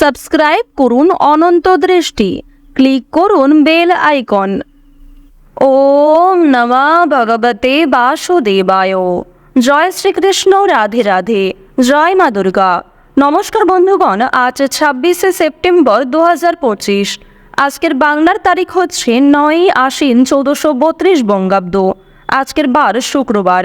Subscribe করুন অনন্ত দৃষ্টি। Click করুন বেল আইকন। ওম নমা ভগবতে বাসুদেবায়। জয় শ্রীকৃষ্ণ, রাধে রাধে। জয় মা দুর্গা। নমস্কার বন্ধুগণ, আজ ছাব্বিশে সেপ্টেম্বর দু হাজার পঁচিশ। আজকের বাংলার তারিখ হচ্ছে নয় আশ্বিন চৌদ্দশো বত্রিশ বঙ্গাব্দ। আজকের বার শুক্রবার।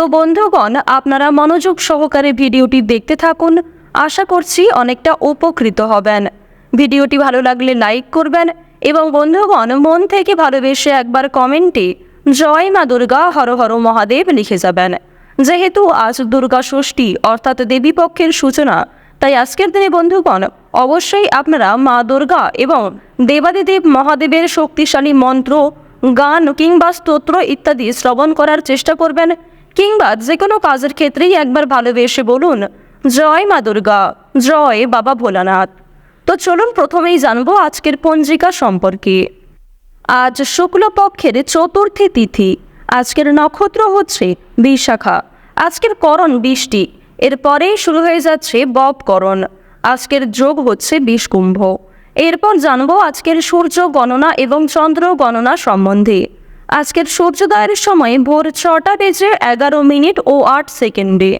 তো বন্ধুগণ, আপনারা মনোযোগ সহকারে ভিডিওটি দেখতে থাকুন। আশা করছি অনেকটা উপকৃত হবেন। ভিডিওটি ভালো লাগলে লাইক করবেন এবং বন্ধুগণ, মন থেকে ভালোবেসে একবার কমেন্টে জয় মা দুর্গা, হর হর মহাদেব লিখে যাবেন। যেহেতু আজ দুর্গা ষষ্ঠী, অর্থাৎ দেবী পক্ষের সূচনা, তাই আজকের দিনে বন্ধুগণ, অবশ্যই আপনারা মা দুর্গা এবং দেবাদিদেব মহাদেবের শক্তিশালী মন্ত্র, গান কিংবা স্তোত্র ইত্যাদি শ্রবণ করার চেষ্টা করবেন। কিংবা যে কোনো কাজের ক্ষেত্রেই একবার ভালোবেসে বলুন, জয় মা দুর্গা, জয় বাবা ভোলানাথ। তো চলুন প্রথমেই জানব আজকের পঞ্জিকা সম্পর্কে। আজ শুক্লপক্ষের চতুর্থী তিথি, আজকের নক্ষত্র হচ্ছে বিশাখা। আজকের করণ বৃষ্টি এরপরেই শুরু হয়ে যাচ্ছে ববকরণ আজকের যোগ হচ্ছে বিষকুম্ভ। এরপর জানব আজকের সূর্য গণনা এবং চন্দ্র গণনা সম্বন্ধে। আজকের সূর্যোদয়ের সময় ভোর ছটা বেজে এগারো মিনিট ও আট সেকেন্ডে।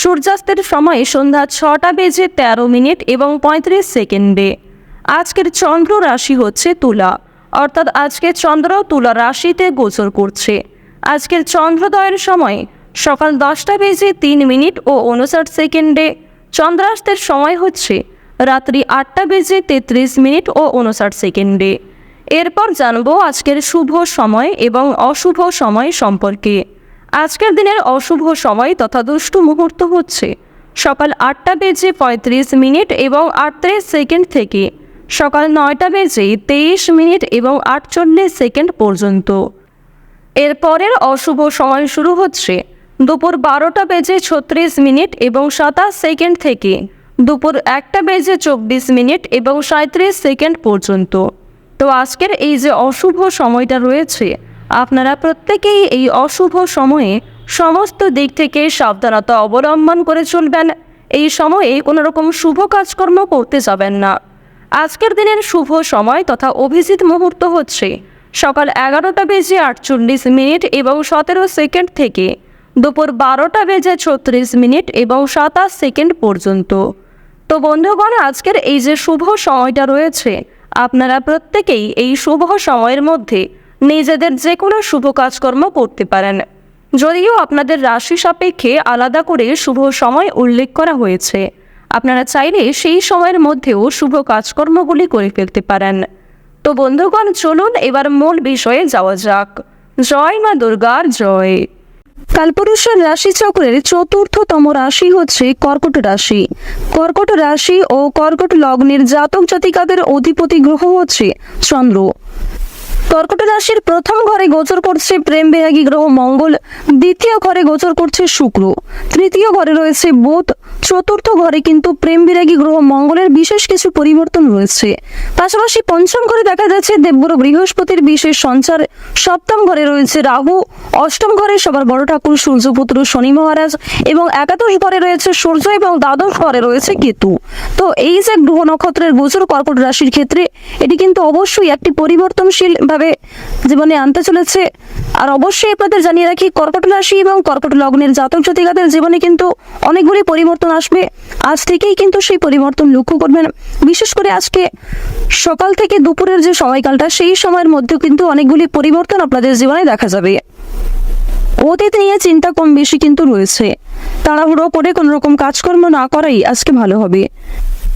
সূর্যাস্তের সময় সন্ধ্যা ছটা বেজে তেরো মিনিট এবং পঁয়ত্রিশ সেকেন্ডে। আজকের চন্দ্র রাশি হচ্ছে তুলা। অর্থাৎ আজকে চন্দ্র তুলা রাশিতে গোচর করছে। আজকের চন্দ্রোদয়ের সময় সকাল দশটা বেজে তিন মিনিট ও উনষাট সেকেন্ডে। চন্দ্রাস্তের সময় হচ্ছে রাত্রি আটটা বেজে তেত্রিশ মিনিট ও উনষাট সেকেন্ডে। এরপর জানব আজকের শুভ সময় এবং অশুভ সময় সম্পর্কে। আজকের দিনের অশুভ সময় তথা দুষ্টু মুহূর্ত হচ্ছে। সকাল আটটা বেজে পঁয়ত্রিশ মিনিট এবং আটত্রিশ সেকেন্ড থেকে সকাল নয়টা বেজে তেইশ মিনিট এবং আটচল্লিশ সেকেন্ড পর্যন্ত। এরপরের অশুভ সময় শুরু হচ্ছে দুপুর বারোটা বেজে ছত্রিশ মিনিট এবং সাতাশ সেকেন্ড থেকে দুপুর একটা বেজে চব্বিশ মিনিট এবং সাঁত্রিশ সেকেন্ড পর্যন্ত। তো আজকের এই যে অশুভ সময়টা রয়েছে, আপনারা প্রত্যেকেই এই অশুভ সময়ে সমস্ত দিক থেকে সাবধানতা অবলম্বন করে চলবেন। এই সময়ে কোনো রকম শুভ কাজকর্ম করতে যাবেন না। আজকের দিনের শুভ সময় তথা অভিজিৎ মুহূর্ত হচ্ছে সকাল এগারোটা বেজে আটচল্লিশ মিনিট এবং সতেরো সেকেন্ড থেকে দুপুর বারোটা বেজে ছত্রিশ মিনিট এবং সাতাশ সেকেন্ড পর্যন্ত। তো বন্ধুগণ, আজকের এই যে শুভ সময়টা রয়েছে আপনারা প্রত্যেকেই এই শুভ সময়ের মধ্যে নিজেদের যে কোনো শুভ কাজকর্ম করতে পারেন। যদিও আপনাদের রাশি সাপেক্ষে আলাদা করে শুভ সময় উল্লেখ করা হয়েছে। আপনারা চাইলে সেই সময়ের মধ্যেও শুভ কাজকর্মগুলি করে ফেলতে পারেন। তো বন্ধুগণ, চলুন এবার মূল বিষয়ে যাওয়া যাক। জয় মা দুর্গার জয়। কালপুরুষের রাশি চক্রের চতুর্থতম রাশি হচ্ছে কর্কট রাশি। কর্কট রাশি ও কর্কট লগ্নের জাতক জাতিকাদের অধিপতি গ্রহ হচ্ছে চন্দ্র। কর্কট রাশির প্রথম ঘরে গোচর করছে প্রেম বিরাগী গ্রহ মঙ্গল, দ্বিতীয় ঘরে গোচর করছে শুক্র, তৃতীয় ঘরে রয়েছে বুধ চতুর্থ ঘরে কিন্তু প্রেম বিরাগী গ্রহ মঙ্গলের বিশেষ কিছু পরিবর্তন রয়েছে। পাশাপাশি পঞ্চম ঘরে দেখা যাচ্ছে দেবগুরু বৃহস্পতির বিশেষ সঞ্চার। সপ্তম ঘরে রয়েছে রাহু। অষ্টম ঘরে সবার বড় ঠাকুর সূর্যপুত্র শনি মহারাজ এবং একাদশ ঘরে রয়েছে সূর্য এবং দ্বাদশ ঘরে রয়েছে কেতু। তো এই যে গ্রহ নক্ষত্রের গোচর কর্কট রাশির ক্ষেত্রে, এটি কিন্তু অবশ্যই একটি পরিবর্তনশীল ভাবে জীবনে আনতে চলেছে। আর অবশ্যই আপনাদের জানিয়ে রাখি, কর্কট রাশি এবং কর্কট লগ্নের জাতক জাতিকাদের জীবনে কিন্তু অনেকগুলি পরিবর্তন আসবে। আজ থেকেই কিন্তু সেই পরিবর্তন লক্ষ্য করবেন। বিশেষ করে আজকে সকাল থেকে দুপুরের যে সময়কালটা, সেই সময়ের মধ্যেও কিন্তু অনেকগুলি পরিবর্তন আপনাদের জীবনে দেখা যাবে। অতীত নিয়ে চিন্তা কম বেশি কিন্তু রয়েছে। তাড়াহুড়ো করে কোনো রকম কাজকর্ম না করাই আজকে ভালো হবে।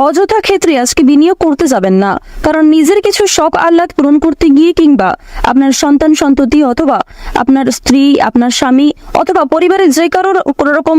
অযথা ক্ষেত্রে আজকে বিনিয়োগ করতে যাবেন না। কারণ নিজের কিছু শখ আহ্লাদ পূরণ করতে গিয়ে কিংবা আপনার সন্তান, সন্ততি অথবা আপনার স্ত্রী, আপনার স্বামী অথবা পরিবারের যে কারোর কোনো রকম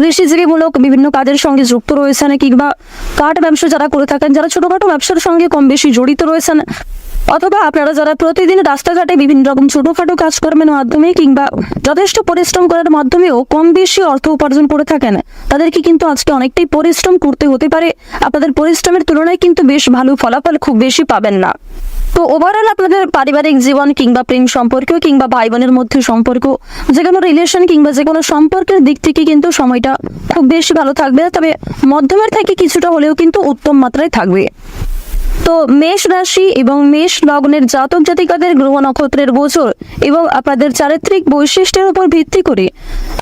কৃষিজীবীমূলক বিভিন্ন কাজের সঙ্গে যুক্ত রয়েছেন কিংবা কাঠ ব্যবসা যারা করে থাকেন, যারা ছোটখাটো ব্যবসার সঙ্গে কম বেশি জড়িত রয়েছেন অথবা আপনারা যারা প্রতিদিন রাস্তাঘাটে বিভিন্ন রকম ছোটখাটো কাজকর্মের মাধ্যমে কিংবা যথেষ্ট পরিশ্রম করার মাধ্যমেও কম বেশি অর্থ উপার্জন করে থাকেন, তাদেরকে কিন্তু আজকে অনেকটাই পরিশ্রম করতে হতে পারে। আপনাদের পরিশ্রমের তুলনায় কিন্তু বেশ ভালো ফলাফল খুব বেশি পাবেন না। তো ওভারঅল আপনাদের পারিবারিক জীবন কিংবা প্রেম সম্পর্ক কিংবা ভাই বোনের মধ্যে সম্পর্ক, যে কোনো রিলেশন কিংবা যে কোনো সম্পর্কের দিক থেকে কিন্তু সময়টা খুব বেশি ভালো থাকবে। তবে মধ্যমের থেকে কিছুটা হলেও কিন্তু উত্তম মাত্রায় থাকবে। তো মেষ রাশি এবং মেষ লগ্নের জাতক জাতিকাদের গ্রহ নক্ষত্রের গোচর এবং আপনাদের চারিত্রিক বৈশিষ্ট্যের উপর ভিত্তি করে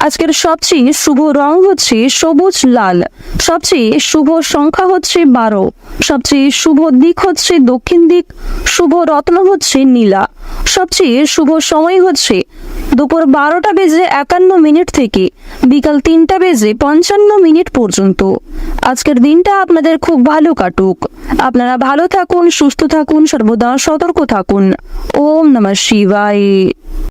আজকের সবচেয়ে শুভ রং হচ্ছে সবুজ লাল। সবচেয়ে শুভ সংখ্যা হচ্ছে বারো। সবচেয়ে শুভ দিক হচ্ছে দক্ষিণ দিক। শুভ রত্ন হচ্ছে নীলা। সবচেয়ে শুভ সময় হচ্ছে দুপুর বারোটা বেজে একান্ন মিনিট থেকে বিকাল তিনটা বেজে পঞ্চান্ন মিনিট পর্যন্ত। আজকের দিনটা আপনাদের খুব ভালো কাটুক। আপনারা ভালো থাকুন, সুস্থ থাকুন, সর্বদা সতর্ক থাকুন। ওম নমঃ শিবায়।